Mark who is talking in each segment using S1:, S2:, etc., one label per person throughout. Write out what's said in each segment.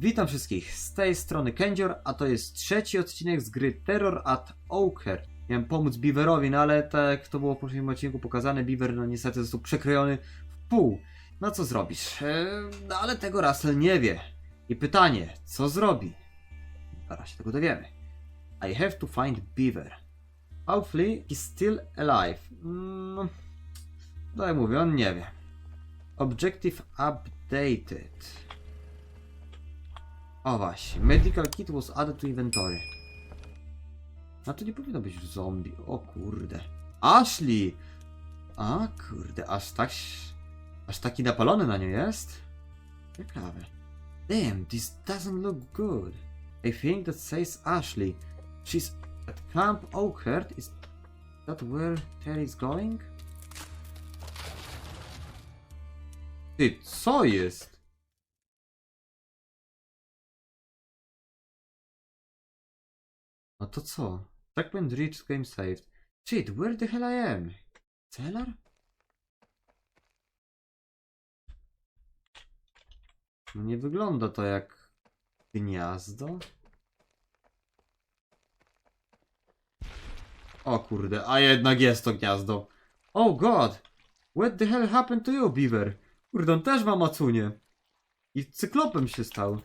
S1: Witam wszystkich, z tej strony Kędzior, a to jest trzeci odcinek z gry Terror at Oaker. Miałem pomóc Beaverowi, no ale tak jak to było w poprzednim odcinku pokazane, Beaver no niestety został przekrojony w pół. No co zrobisz? Eee, no ale tego Russell nie wie. I pytanie, co zrobi? Zaraz się tego dowiemy. I have to find Beaver. Hopefully he's still alive. Mm, no jak mówię, on nie wie. Objective updated. O właśnie, medical kit was added to inventory. A to nie powinno być zombie. O kurde. Ashley! A kurde, aż tak. Aż taki napalony na nią jest? Ciekawe. Damn, this doesn't look good. I think that says Ashley. She's at Camp Oakhurst. Is that where Terry's going? Ty, co jest? No to co? Checkpoint reached, game saved. Shit, where the hell I am? Cellar? No nie wygląda to jak gniazdo. O kurde, a jednak jest to gniazdo. Oh god! What the hell happened to you, Beaver? Kurde, on też ma macunie. I cyklopem się stał.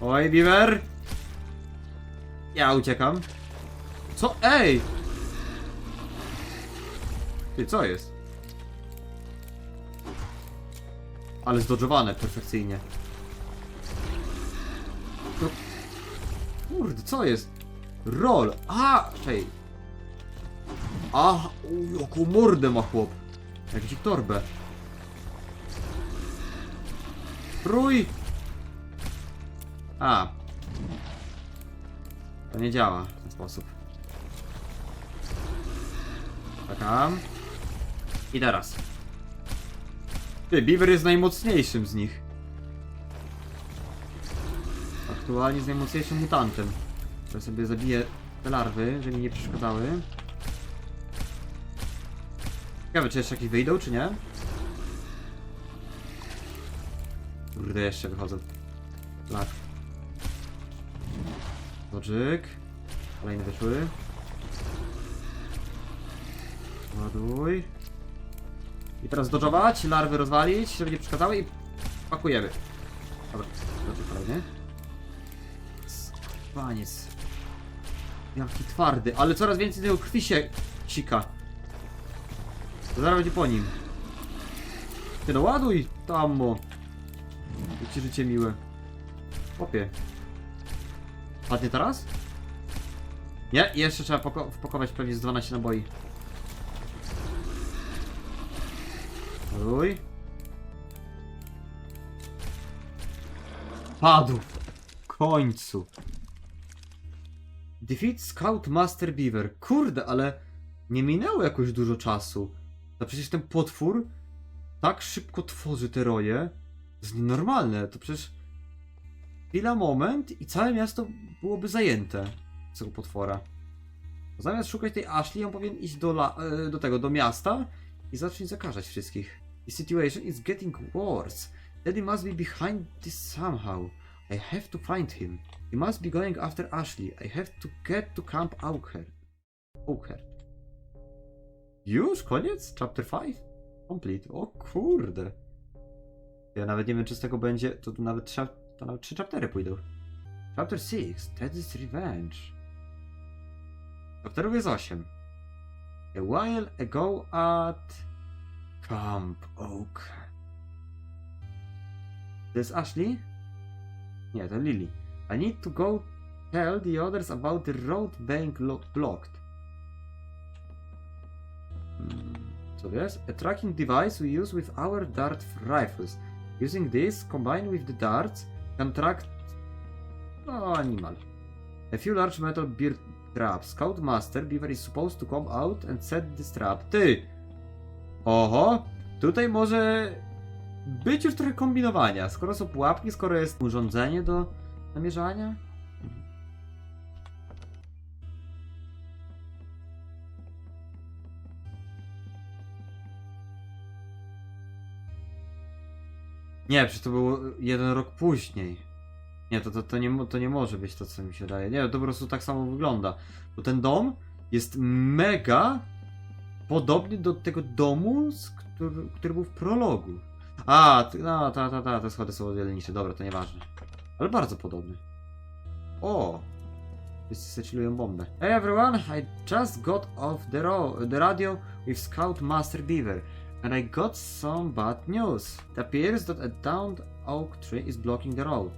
S1: Oj, Beaver! Ja uciekam. Co? Ej! Ty, co jest? Ale zdodżowane perfekcyjnie. No. Kurde, co jest? Roll! A! Czej. A! Jaką mordę ma chłop. Jak ci torbę. Rój! A. To nie działa w ten sposób. Czekam. I teraz. Ty, Beaver jest najmocniejszym z nich. Aktualnie najmocniejszym mutantem. Ja sobie zabiję te larwy, żeby mi nie przeszkadzały. Ciekawe, czy jeszcze jakieś wyjdą, czy nie? Kurde, jeszcze wychodzą. Tak. Dodżyk. Kolejne wyszły. Ładuj. I teraz dodżować, larwy rozwalić, żeby nie przeszkadzały i pakujemy. Dobra, dodżyk kolejny. Paniec. Jaki twardy, ale coraz więcej tego krwi się sika. Zaraz będzie po nim. Ty no ładuj tam mo. Jak ci życie miłe. Popie. Padnie teraz? Nie, jeszcze trzeba poko wpakować pewnie z 12 naboi. Ładuj. Padł. W końcu. Defeat Scout Master Beaver. Kurde, ale nie minęło jakoś dużo czasu. No przecież ten potwór tak szybko tworzy te roje. To jest nienormalne. To przecież chwila, moment i całe miasto byłoby zajęte z tego potwora. Zamiast szukać tej Ashley, on powinien iść do, la, e, do tego, do miasta i zacząć zakażać wszystkich. The situation is getting worse. Daddy must be behind this somehow. I have to find him. He must be going after Ashley. I have to get to Camp Oakhurst. Oakhurst. Już? Koniec? Chapter 5? Complete. O kurde. Ja nawet nie wiem, czy z tego będzie. To nawet trzeba. To nawet trzy chaptery pójdą. Chapter 6. Teddy's Revenge. Chapterów jest 8. A while ago at Camp Oak. To jest Ashley? Nie, to Lily. I need to go tell the others about the road being lo- blocked. Hmm, Co to jest? A tracking device we use with our dart rifles. Using this, combined with the darts, can track... No, animal. A few large metal bear traps. Scoutmaster Beaver is supposed to come out and set this trap. Ty! Oho! Tutaj może być już trochę kombinowania. Skoro są pułapki, skoro jest urządzenie do namierzania. Nie, przecież to było jeden rok później. Nie, to, to, to, nie, to nie może być to, co mi się daje. Nie, to po prostu tak samo wygląda. Bo ten dom jest mega podobny do tego domu, który, który był w prologu. A, no, ta, ta, ta, te schody są o wiele niższe. Dobra, to nieważne. Ale bardzo podobny. O! Wszyscy seczylują bombę. Hey everyone, I just got off the, the radio with Scout Master Beaver. And I got some bad news. It appears that a downed oak tree is blocking the road.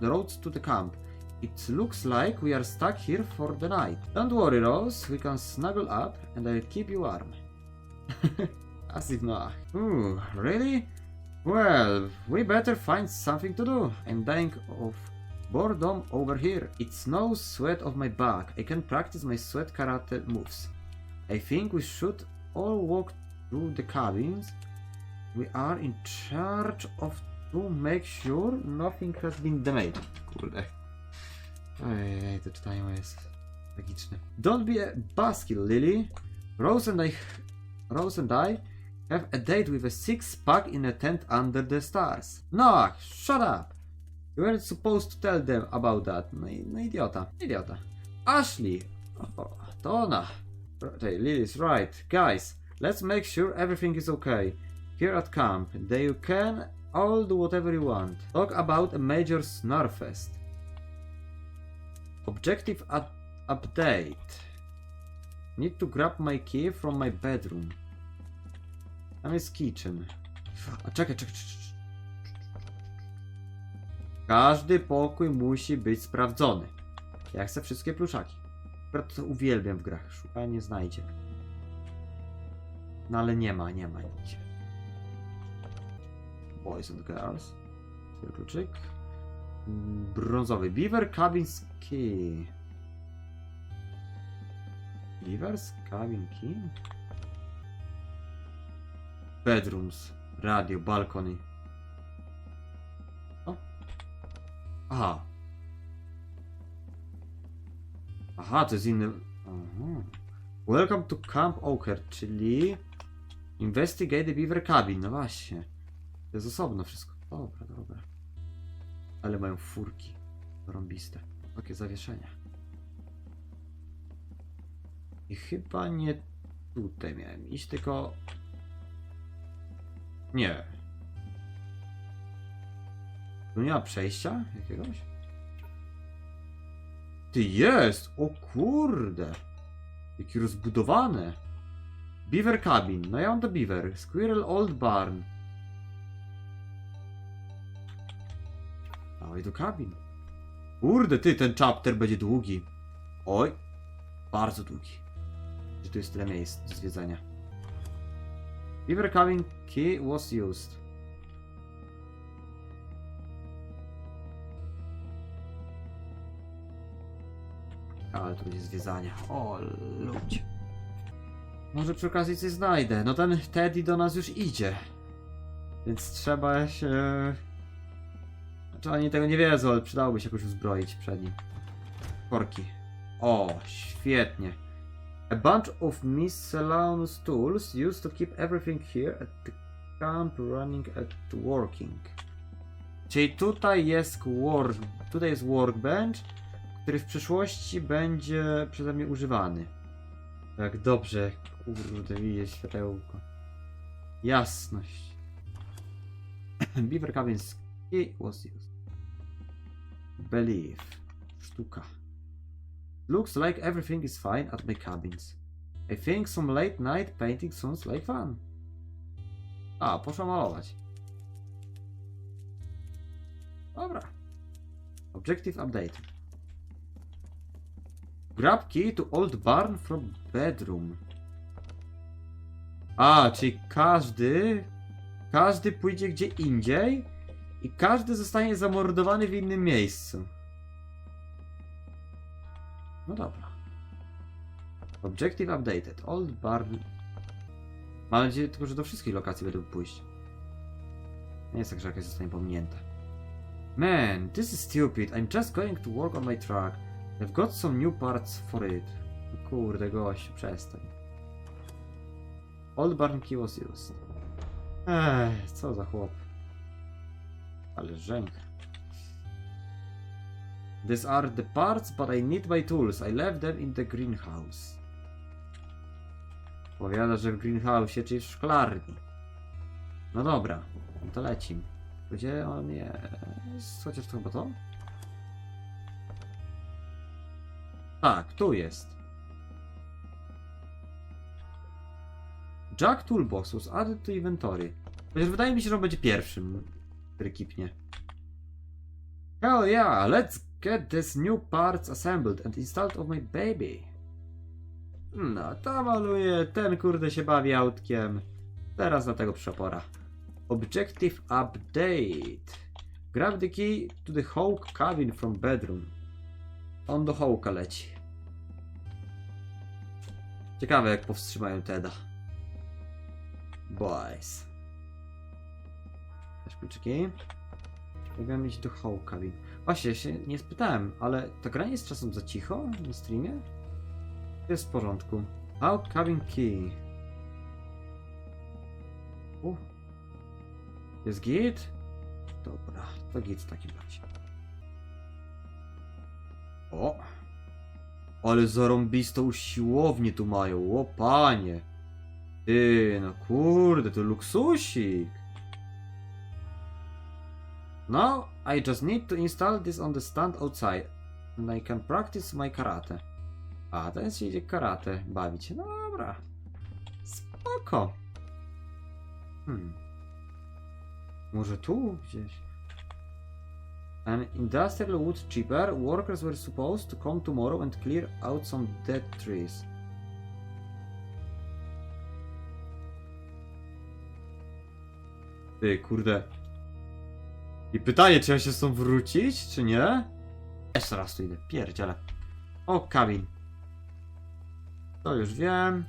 S1: The road to the camp. It looks like we are stuck here for the night. Don't worry, Rose. We can snuggle up and I'll keep you warm. As if not. Ooh, really? Well, we better find something to do. I'm dying of boredom over here. It's no sweat of my back. I can practice my sweat karate moves. I think we should all walk through the cabins. We are in charge of to make sure nothing has been damaged. Kurde. Ojej, to czytają jest tragiczne. Don't be a buskill, Lily. Rose and I, Rose and I have a date with a six-pack in a tent under the stars. No, shut up. You weren't supposed to tell them about that. No, no idiota, idiota. Ashley. O, to ona. Right. Guys, let's make sure everything is okay. Here at camp, you can all do whatever you want. Talk about a major snarfest. Objective up- update. Need to grab my key from my bedroom. Tam jest kitchen. A czekaj, czekaj, czekaj. Każdy pokój musi być sprawdzony. Ja chcę wszystkie pluszaki. Akurat to uwielbiam w grach. Szukanie znajdzie. No ale nie ma, nie ma nigdzie. Boys and Girls. Kluczyk? Brązowy. Beaver Cabins Key. Beavers Cabin Key? Bedrooms. Radio, balkony. O. Aha. Aha, to jest inny... Aha. Welcome to Camp Oaker, czyli... Investigate the Beaver Cabin, no właśnie. To jest osobno wszystko. Dobra, dobra. Ale mają furki. Rąbiste. Takie zawieszenia. I chyba nie tutaj miałem iść, tylko... Nie. Tu nie ma przejścia jakiegoś? Ty jest! O kurde! Jakie rozbudowane! Beaver Cabin. No ja mam to Beaver. Squirrel Old Barn. Dawaj do kabin. Kurde, ty, ten chapter będzie długi. Oj, bardzo długi. Że tu jest tyle miejsc do zwiedzania. Beaver Cabin key was used. Ale tu będzie zwiedzania. O, ludzie. Może przy okazji coś znajdę. No ten Teddy do nas już idzie. Więc trzeba się... Znaczy oni tego nie wiedzą, ale przydałoby się jakoś uzbroić przed nim. Korki. O, świetnie. A bunch of miscellaneous tools used to keep everything here at the camp running at working. Czyli tutaj jest work, tutaj jest workbench, który w przyszłości będzie przeze mnie używany. Jak dobrze, kurde, widzę światełko. Jasność. Beaver Cabins key was used. Believe. Sztuka. Looks like everything is fine at my cabins. I think some late night painting sounds like fun. A, poszła malować. Dobra. Objective update. Grab key to old barn from bedroom. A, czyli każdy. Każdy pójdzie gdzie indziej i każdy zostanie zamordowany w innym miejscu. No dobra. Objective updated. Old barn. Mam nadzieję tylko, że do wszystkich lokacji mógł pójść. Nie jest tak, że jakaś zostanie pominięta. Man, this is stupid. I'm just going to work on my truck. I've got some new parts for it. Kurde, gość, przestań. Old barn key was used. Co za chłop. Ale żeń. These are the parts, but I need my tools. I left them in the greenhouse. Powiada, że w greenhouse, czyli w szklarni. No dobra, no to lecim. Gdzie on jest? Chociaż to chyba to? Tak, tu jest. Jack Toolbox was added to inventory. Chociaż wydaje mi się, że on będzie pierwszym, który kipnie. Hell yeah, let's get these new parts assembled and installed on my baby. No, to maluje, ten kurde się bawi autkiem. Teraz na tego przepora. Objective update. Grab the key to the Hawk cabin from bedroom. On do Hawka leci. Ciekawe jak powstrzymają Teda. Boys. Też kluczyki. Mogłem iść do Hawk cabin. Właśnie, się nie spytałem, ale ta gra nie jest czasem za cicho na streamie? Jest w porządku. Hawk cabin key. U. Jest git? Dobra, to git w takim razie. O! Ale zarąbistą siłownię tu mają, o panie! Ty, no kurde, to luksusik! Now, I just need to install this on the stand outside. And I can practice my karate. A, teraz się idzie karate bawić. No dobra. Spoko. Hmm. Może tu gdzieś? An industrial wood chipper. Workers were supposed to come tomorrow and clear out some dead trees. Ty, kurde. I pytanie, czy ja się stąd wrócić, czy nie? Jeszcze raz tu idę, pierdziele. O, kabin. To już wiem.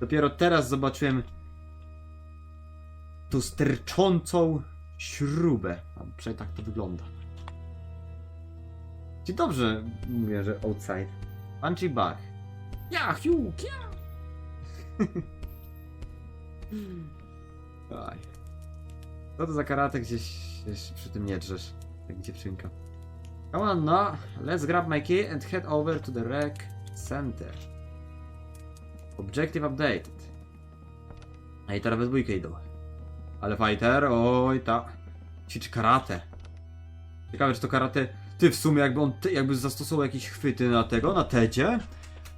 S1: Dopiero teraz zobaczyłem tą sterczącą śrubę. A przynajmniej tak to wygląda. Czyli dobrze mówię, że outside. Punchy bug. Ja, hiu, kia! Aj. Co to za karate gdzieś, gdzieś przy tym nie drzesz, jak dziewczynka. Come on, no. Let's grab my key and head over to the rec center. Objective updated. A i teraz we dwójkę idą. Ale fighter, oj ta. Ćwiczy karate. Ciekawe, czy to karate... Ty, w sumie jakby on jakby zastosował jakieś chwyty na tego, na Tedzie.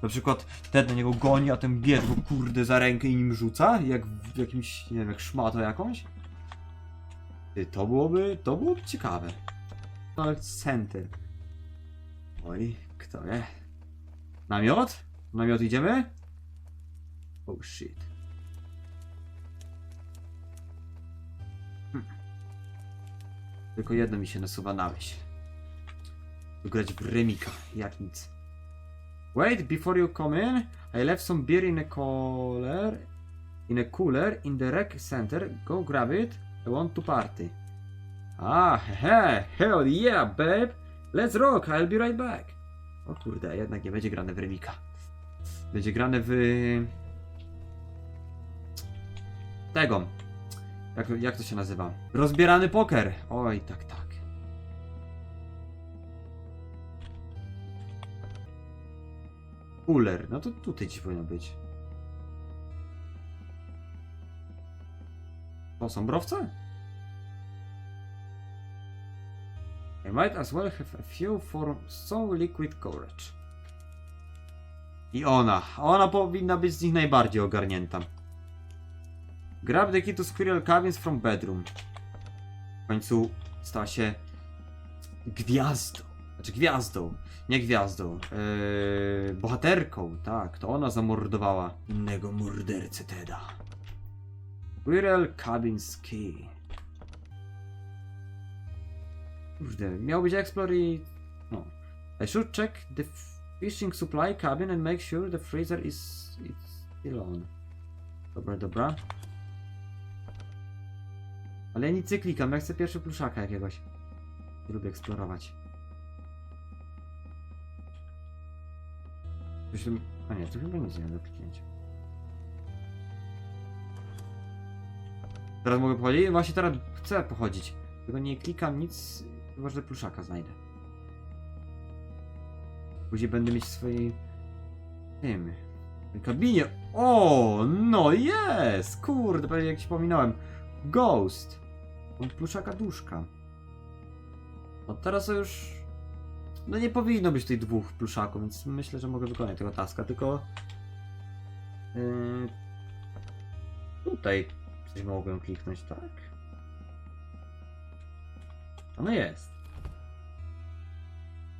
S1: Na przykład Ted na niego goni, a ten bied go kurde za rękę i nim rzuca, jak w jakimś, nie wiem, jak szmatą jakąś. To byłoby, to byłoby ciekawe. Ale center. Oj, kto nie? Namiot? Namiot idziemy? Oh shit. Hm. Tylko jedno mi się nasuwa na myśl. Grać w remika, jak nic. Wait, before you come in, I left some beer in a cooler. In a cooler in the rec center. Go grab it. I want to party. Ah, he, hell yeah, babe. Let's rock, I'll be right back. O kurde, jednak nie będzie grane w remika. Będzie grane w... Tego. Jak, jak to się nazywa? Rozbierany poker. Oj, tak, tak. Cooler. No to tutaj ci powinno być. To są browce? I might as well have a few for some liquid courage. I ona. Ona powinna być z nich najbardziej ogarnięta. Grab the key to squirrel cabins from bedroom. W końcu stała się gwiazdą. Znaczy gwiazdą. Nie gwiazdą. Yy, bohaterką, tak. To ona zamordowała innego mordercę Teda. Squirrel cabins key. Kurde, miał być explore i... No. I should check the fishing supply cabin and make sure the freezer is it's still on. Dobra, dobra. Ale ja nic nie klikam, ja chcę pierwszy pluszaka jakiegoś. Lubię eksplorować. Tam... A nie, tu chyba nic nie do kliknięcia. Teraz mogę pochodzić? Właśnie teraz chcę pochodzić. Tylko nie klikam nic, chyba że pluszaka znajdę. Później będę mieć w swojej... tym... kabinie. O, no jest! Kurde, prawie jak się pominąłem. Ghost. Mam pluszaka duszka. No teraz już... No nie powinno być tych dwóch pluszaków, więc myślę, że mogę wykonać tego taska, tylko... Yy... Tutaj coś mogłem kliknąć, tak? Ono jest.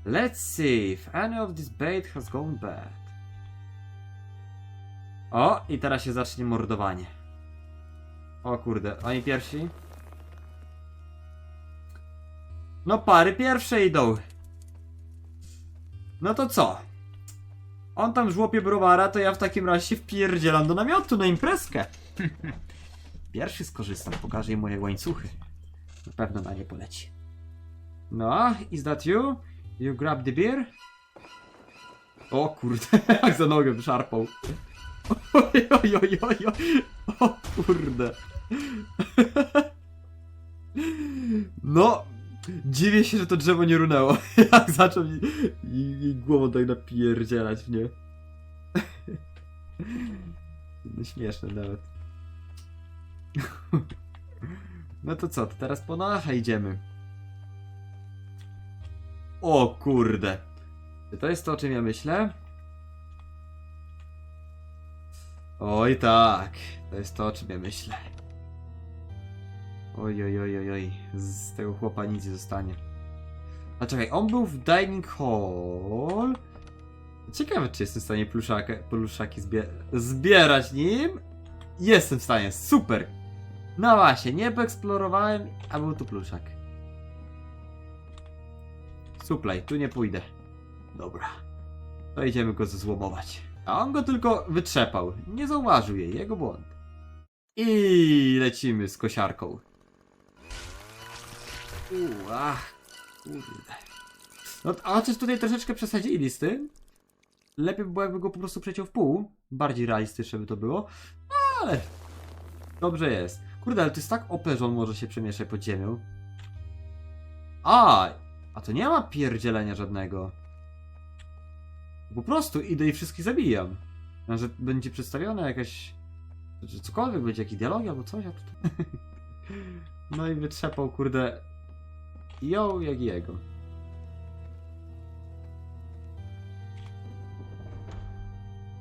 S1: Let's see if any of this bait has gone bad. O, i teraz się zacznie mordowanie. O kurde, oni pierwsi? No pary pierwsze idą. No to co? On tam żłopie browara, to ja w takim razie wpierdzielam do namiotu na imprezkę. Pierwszy skorzystam, pokażę im moje łańcuchy. Na pewno na nie poleci. No, is that you? You grab the beer? O kurde, jak za nogę szarpał. Oj, oj, oj, oj, oj. O kurde. No, dziwię się, że to drzewo nie runęło. Jak zaczął mi, mi, mi głową tak napierdzielać w nie. No śmieszne nawet. No to co, to teraz po Noacha idziemy. O kurde. Czy to jest to, o czym ja myślę? Oj tak, to jest to, o czym ja myślę. Oj, oj, oj, oj, oj. Z tego chłopa nic nie zostanie. A czekaj, on był w dining hall. Ciekawe, czy jestem w stanie pluszaka, pluszaki zbie zbierać nim. Jestem w stanie, super! No właśnie, nie poeksplorowałem, a był tu pluszak. Suplej, tu nie pójdę. Dobra. To idziemy go zezłomować. A on go tylko wytrzepał. Nie zauważył jej, jego błąd. I lecimy z kosiarką. Uuu, ach, kurde. No, a chociaż tutaj troszeczkę przesadzili tym. Lepiej by było, jakby go po prostu przeciął w pół. Bardziej realistyczne by to było. Ale dobrze jest. Kurde, ale to jest tak OP, że on może się przemieszać pod ziemią. A, a to nie ma pierdzielenia żadnego. Po prostu idę i wszystkich zabijam. A że będzie przedstawiona jakaś... Że cokolwiek będzie, jakiś dialog albo coś. No i wytrzepał, kurde... Ją jak jego.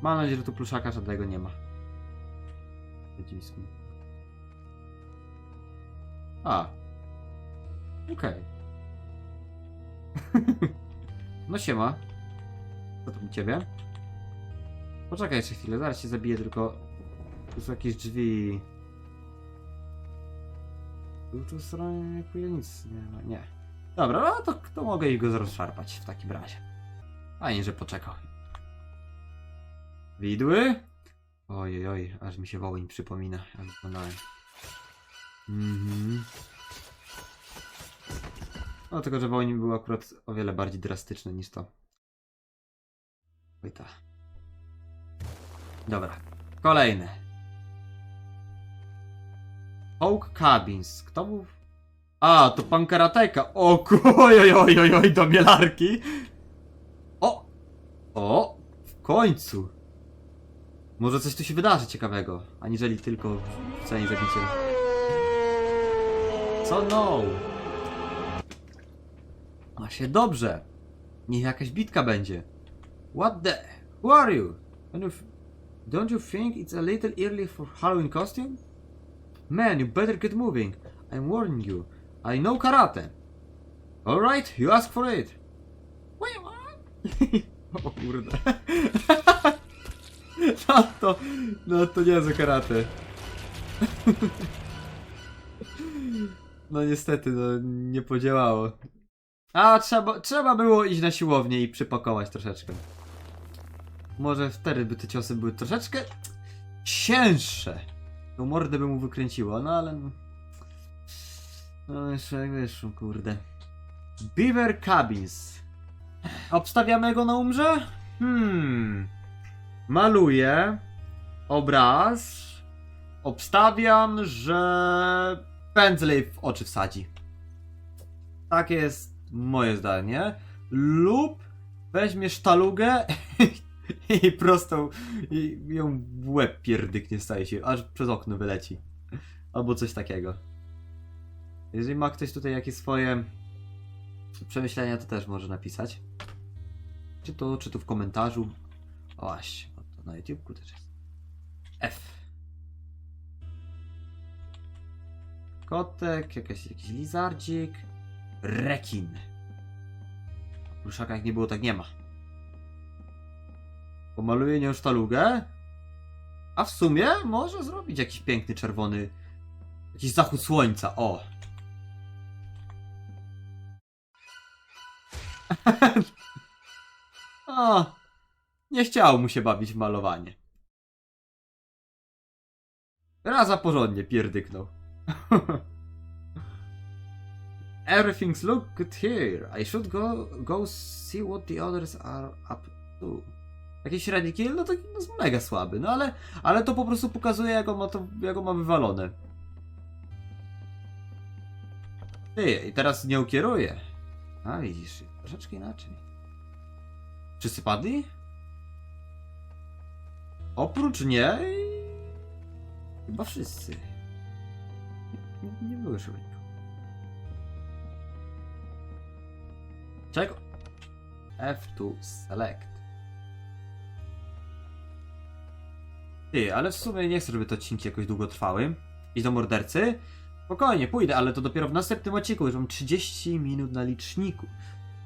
S1: Mam nadzieję, że tu pluszaka żadnego nie ma. Dziwsku. A. Okej. no siema. Co tam u ciebie? Poczekaj jeszcze chwilę, zaraz się zabiję, tylko... Tu są jakieś drzwi... Tu, tu stronie jakby nic nie ma, nie. Dobra, no to, to mogę ich go rozszarpać w takim razie. Fajnie, że poczekał. Widły? Ojej, oj, aż mi się wołyń przypomina, jak wyglądałem. Mhm. No tylko, że wołyń był akurat o wiele bardziej drastyczny niż to. Oj ta. Dobra, kolejne. Oak Cabins. Kto był? A, to pan karateka. O, oj, do mielarki. O! O! W końcu. Może coś tu się wydarzy ciekawego, aniżeli tylko wcale zabicie. Co no? Ma się dobrze. Niech jakaś bitka będzie. What the? Who are you? Don't you, don't you think it's a little early for Halloween costume? Man, you better get moving. I'm warning you. I know karate. Alright, you ask for it. Wait, what? o kurde. No to, no to nie za karate. No niestety, no nie podziałało. A trzeba, trzeba było iść na siłownię i przypakować troszeczkę. Może wtedy by te ciosy były troszeczkę cięższe. No mordę by mu wykręciło, no ale... no- No jeszcze jak wyszło, kurde. Beaver Cabins. Obstawiamy go na umrze? Hmm. Maluję obraz obstawiam, że pędzlej w oczy wsadzi. Takie jest moje zdanie. Lub weźmie sztalugę i prostą i ją w łeb pierdyknie staje się, aż przez okno wyleci. Albo coś takiego. Jeżeli ma ktoś tutaj jakieś swoje przemyślenia, to też może napisać. Czy to, czy to w komentarzu. O właśnie, to na YouTubeku też jest. F. Kotek, jakiś lizardzik. Rekin. W pluszakach nie było, tak nie ma. Pomaluję nią sztalugę. A w sumie może zrobić jakiś piękny czerwony. Jakiś zachód słońca, o. o. Nie chciało mu się bawić w malowanie. Raz za porządnie pierdyknął. Everything's look good here. I should go, go see what the others are up to. Jakiś średni kill, no to no, jest mega słaby, no ale, ale to po prostu pokazuje, jak on ma to, jak on ma wywalone. Ty, i teraz nią kieruje. A widzisz, troszeczkę inaczej. Wszyscy padli? Oprócz niej... Chyba wszyscy. Nie, nie było szybko. Czego? F2 select. Ty, ale w sumie nie chcę, żeby te odcinki jakoś długo trwały. I do mordercy? Spokojnie, pójdę, ale to dopiero w następnym odcinku. Już mam 30 minut na liczniku.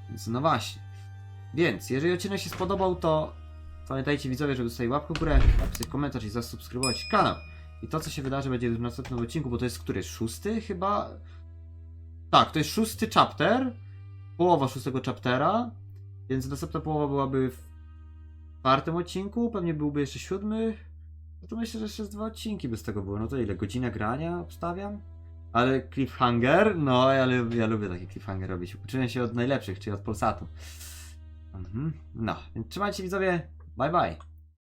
S1: Więc no właśnie. Więc, jeżeli odcinek się spodobał, to pamiętajcie widzowie, żeby zostawić łapkę w górę, napisać komentarz i zasubskrybować kanał. I to, co się wydarzy, będzie w następnym odcinku, bo to jest który? Szósty chyba? Tak, to jest szósty chapter. Połowa szóstego chaptera. Więc następna połowa byłaby w czwartym odcinku, pewnie byłby jeszcze siódmy. No to myślę, że jeszcze dwa odcinki by z tego było. No to ile? Godzina grania obstawiam? Ale cliffhanger? No, ja, ja lubię takie cliffhanger robić. Uczyłem się od najlepszych, czyli od Polsatu. Mhm. No, więc trzymajcie widzowie. Bye bye.